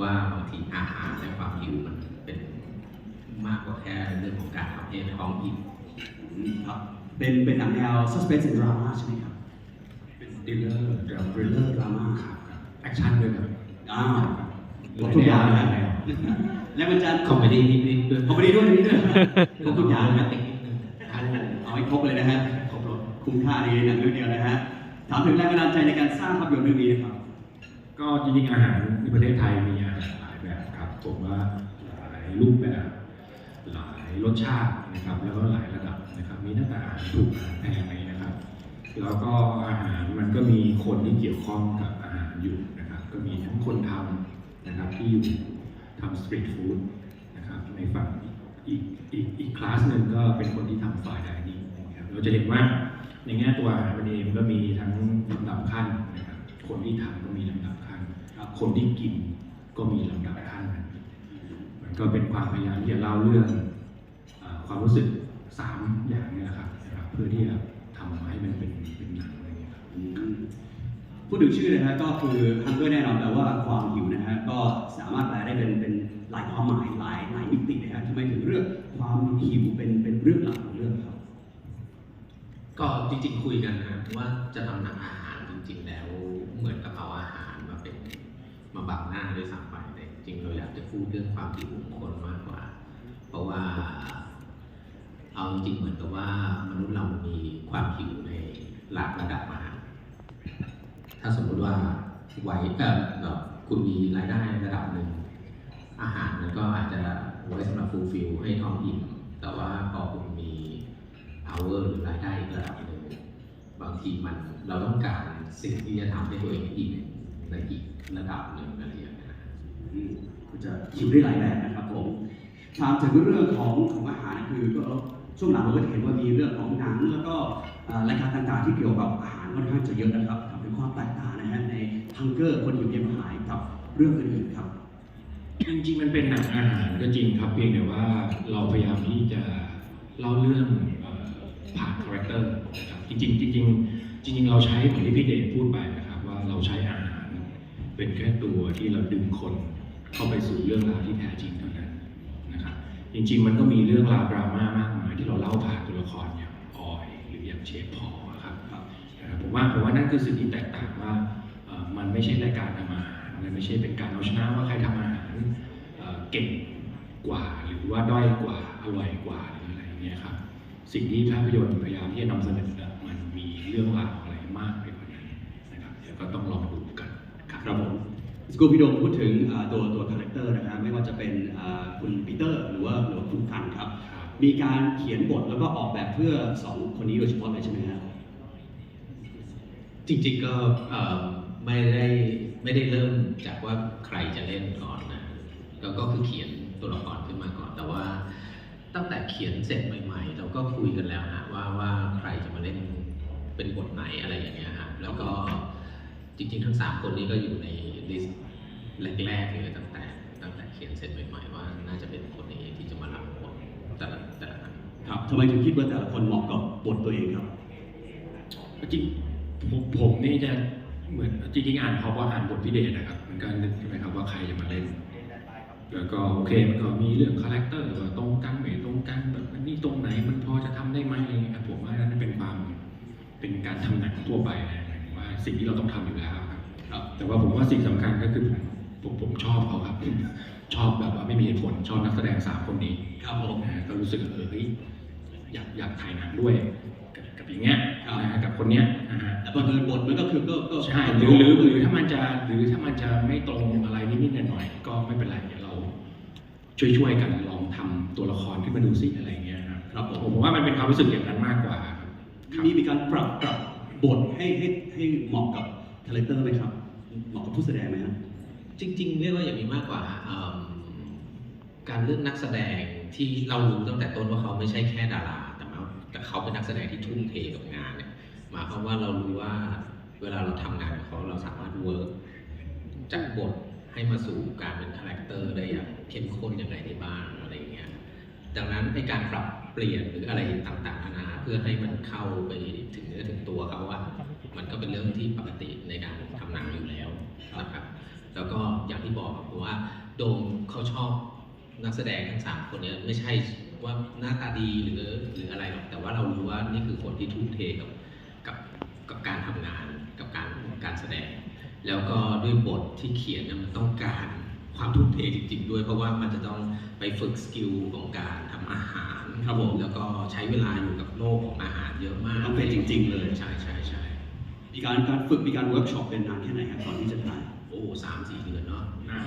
ว่าบางทีอาหารและความหิวมันเป็นมากกว่าแค่เรื่องของการทำให้ท้องอิ่มอืมครับเป็นเป็นหนังแนว suspense and drama ใช่ไหมครับเป็นดิลเลอร์ดราม่า thriller drama ครับแอคชั่นด้วยครับอ่าครบทุกอย่างนะแล้วมันจะคอมเมดี้นิดๆด้วยคอมเมดี้ด้วยนิดด้วยครบทุกอย่างโรแมนะนติกนิดนึงเอาให้ครบเลยนะฮะครบรถคุ้มค่าดีหนังเรื่องเดียวนะฮะถามถึงแรงบันดาลใจในการสร้างภาพยนตร์เรื่องนี้นะครับก็จริงๆอาหารในประเทศไทยมีอา หารหลายแบบครับผมว่าหลายรูปแบบ หลายรสชาตินะครับแล้วก็หลายระดับนะครับมีตั้งแต่อาหารถูกอาหารแพงอะไรนะครับ แล้วก็อาหารมันก็มีคนที่เกี่ยวข้องกับอาหารอยู่นะครับ ก็มีทั้งคนทำนะครับที่อยู่ทำสตรีทฟู้ดนะครับในฝั่งอีกอีกอีกคลาสหนึ่งก็เป็นคนที่ทำฝ่ายไดนิ่งนะครับเราจะเห็นว่าในแง่ตัวอาหารมันเองก็มีทั้งลำดับขั้นนะครับคนที่ทำก็มีลำดับขั้นครับคนที่กิน ก็มีลำดับขั้นมันก็เป็นความพยายามที่จะเล่าเรื่องอาความรู้สึกสามอย่างนี้นะครับนะครับ เพื่อที่จะทำให้มันเป็นเป็นหนังอะไรอย่างเงี้ยครับอืมพูดถึงชื่อนะฮะก็คือฮังเกอร์แน่นอนแต่ว่าความหิวนะฮะก็สามารถแปลได้เป็นเป็นหลายความหมายหลายหลายมิตินะฮะทำไมถึงเรื่องความหิวเป็นเป็นเรื่องหลักของเรื่องครับ ก็จริงๆคุยกันนะว่าจะทำหนังอาหารจริง ๆ แล้วเหมือนกับเอาอาหาร มาบังหน้าด้วยซ้ำไปแต่จริงเราอยากจะพูดเรื่องความหิวของคนมากกว่า เพราะว่า เอาจริงเหมือนกับว่ามนุษย์เรามีความหิวในหลากระดับมา ถ้าสมมติว่าไว้เออแบบคุณมีรายได้ระดับหนึ่ง อาหารมันก็อาจจะไว้สำหรับฟูลฟิลให้ท้องอิ่มแต่ว่าพอคุณมี power หรือรายได้ระดับหนึ่งบางทีมันเราต้องการสิ่งที่จะทำให้ตัวเองอิ่ม ในอีกระดับหนึ่งอะไรอย่างเงี้ยนะก็จะหิวได้หลายแบบนะครับผมถามถึงเรื่องของของอาหารคือก็ช่วงหลังเราก็จะเห็นว่ามีเรื่องของหนังแล้วก็รายการต่างๆที่เกี่ยวกับอาหารค่อนข้างจะเยอะนะครับถามถึงความแตกต่างนะฮะในฮังเกอร์คนหิวเกมหายกับเรื่องอื่นๆครับจริงๆมันเป็นหนังอาหารก็จริงครับเพียงแต่ว่าเราพยายามที่จะเล่าเรื่องผ่านคาแรคเตอร์นะครับจริงๆจริงๆจริงๆเราใช้เหมือนที่พี่เดชพูดไปนะครับว่าเราใช้อาหาร เป็นแค่ตัวที่เราดึงคนเข้าไปสู่เรื่องราวที่แท้จริงเท่านั้นนะครับจริง ๆ มันก็มีเรื่องราวดราม่ามากมายที่เราเล่าผ่านตัวละครอย่างออยหรืออย่างเชฟพอครับครับนะครับผมว่าผมว่านั่นคือสิ่งที่แตกต่างว่ามันไม่ใช่รายการทำอาหารมันไม่ใช่เป็นการเอาชนะว่าใครทำอาหารเก่งกว่าหรือว่าด้อยกว่าอร่อยกว่าหรืออะไรเงี้ยครับสิ่งที่ภาพยนตร์พยายามที่จะนำเสนอมันมีเรื่องราวอะไร สกูพี่โดมพูดถึงอ่าตัวตัวคาแรคเตอร์นะครับไม่ว่าจะเป็นอ่าคุณปีเตอร์หรือว่าหรือว่าคุณฟันครับครับ มีการเขียนบทแล้วก็ออกแบบเพื่อสองคนนี้โดยเฉพาะเลยใช่ไหมครับจริงๆก็เอ่อไม่ได้ไม่ได้เริ่มจากว่าใครจะเล่นก่อนนะก็ก็คือเขียนตัวละครขึ้นมาก่อน แต่ว่าตั้งแต่เขียนเสร็จใหม่ๆ เราก็คุยกันแล้วฮะว่าว่าใครจะมาเล่นเป็นบทไหนอะไรอย่างเงี้ยฮะแล้วก็ จริง ๆ ทั้งสามคนนี้ก็อยู่ในลิสต์แรกๆเลยตั้งแต่ตั้งแต่เขียนเสร็จใหม่ๆว่าน่าจะเป็นคนนี้ที่จะมารับบทแต่ละแต่ละครั้งครับทำไมถึงคิดว่าแต่ละคนเหมาะกับบทตัวเองครับ จริงผมผมนี่จะเหมือนจริงๆอ่านเพราะว่าอ่านบทพิเดชนะครับ มันก็นึกใช่ไหมครับว่าใครจะมาเล่น แล้วก็โอเคมันก็มีเรื่องคาแรคเตอร์ว่าตรงกันไม่ตรงกันแบบอันนี้ตรงไหนมันพอจะทำได้ไหมอะไรเงี้ยครับผมว่านั่นเป็นความเป็นการทำหนังทั่วไปนะหมายถึงว่า สิ่งที่เราต้องทำอยู่แล้วครับครับ แต่ว่าผมว่าสิ่งสำคัญก็คือผมผมผมชอบเขาครับ ชอบแบบว่าไม่มีเหตุผลชอบนักแสดงสามคนนี้ครับผมนะฮะก็รู้สึกว่าเออเฮ้ยอยากอยากถ่ายหนังด้วยกับกับอย่างเงี้ยครับนะฮะกับคนเนี้ยนะฮะแต่บังเอิญบทมันก็คือก็ก็ใช่หรือหรือหรือถ้ามันจะหรือถ้ามันจะไม่ตรงอะไรนิดๆหน่อยๆก็ไม่เป็นไรเดี๋ยวเรา ช่วยๆกันลองทำตัวละครขึ้นมาดูซิอะไรเงี้ยครับครับผมผมว่ามันเป็นความรู้สึกอย่างนั้นมากกว่าครับครับมีมีการปรับปรับ บทให้ให้ให้เหมาะกับคาแรคเตอร์ไหมครับ เหมาะกับผู้แสดงไหมครับจริง ๆ เรียกว่าอย่างนี้มากกว่าเอิ่มการเลือกนักแสดงที่เรารู้ตั้งแต่ต้นว่าเขาไม่ใช่แค่ดารา แต่มาแต่เขาเป็นนักแสดงที่ทุ่มเทกับงานเนี่ยหมายความว่าเรารู้ว่าเวลาเราทำงานกับเขาเราสามารถเวิร์กจากบทให้มาสู่การเป็นคาแรคเตอร์ได้อย่างเข้มข้นยังไงได้บ้างอะไรอย่างเงี้ย ดังนั้นในการปรับเปลี่ยนหรืออะไรต่างๆนานาเพื่อให้มันเข้าไปถึงเนื้อถึงตัวเขาว่ามันก็เป็นเรื่องที่ปกติในการทำหนังอยู่แล้วนะครับ แล้วก็อย่างที่บอกครับว่าโดมเขาชอบนักแสดงทั้งสามคนนี้ไม่ใช่ว่าหน้าตาดีหรือหรืออะไรหรอกแต่ว่าเรารู้ว่านี่คือคนที่ทุ่มเทกับกับกับการทำงานกับการการแสดง แล้วก็ด้วยบทที่เขียนเนี่ยมันต้องการความทุ่มเทจริงๆด้วย เพราะว่ามันจะต้องไปฝึกสกิลของการ อาหารครับผมแล้วก็ใช้เวลาอยู่กับโลกของอาหารเยอะมากต้องเป็นจริง ๆ เลย ใช่ใช่ใช่มีการการฝึกมีการเวิร์กช็อปเป็นนานแค่ไหนครับก่อนที่จะถ่ายโอ้สามสี่เดือนเนาะน่า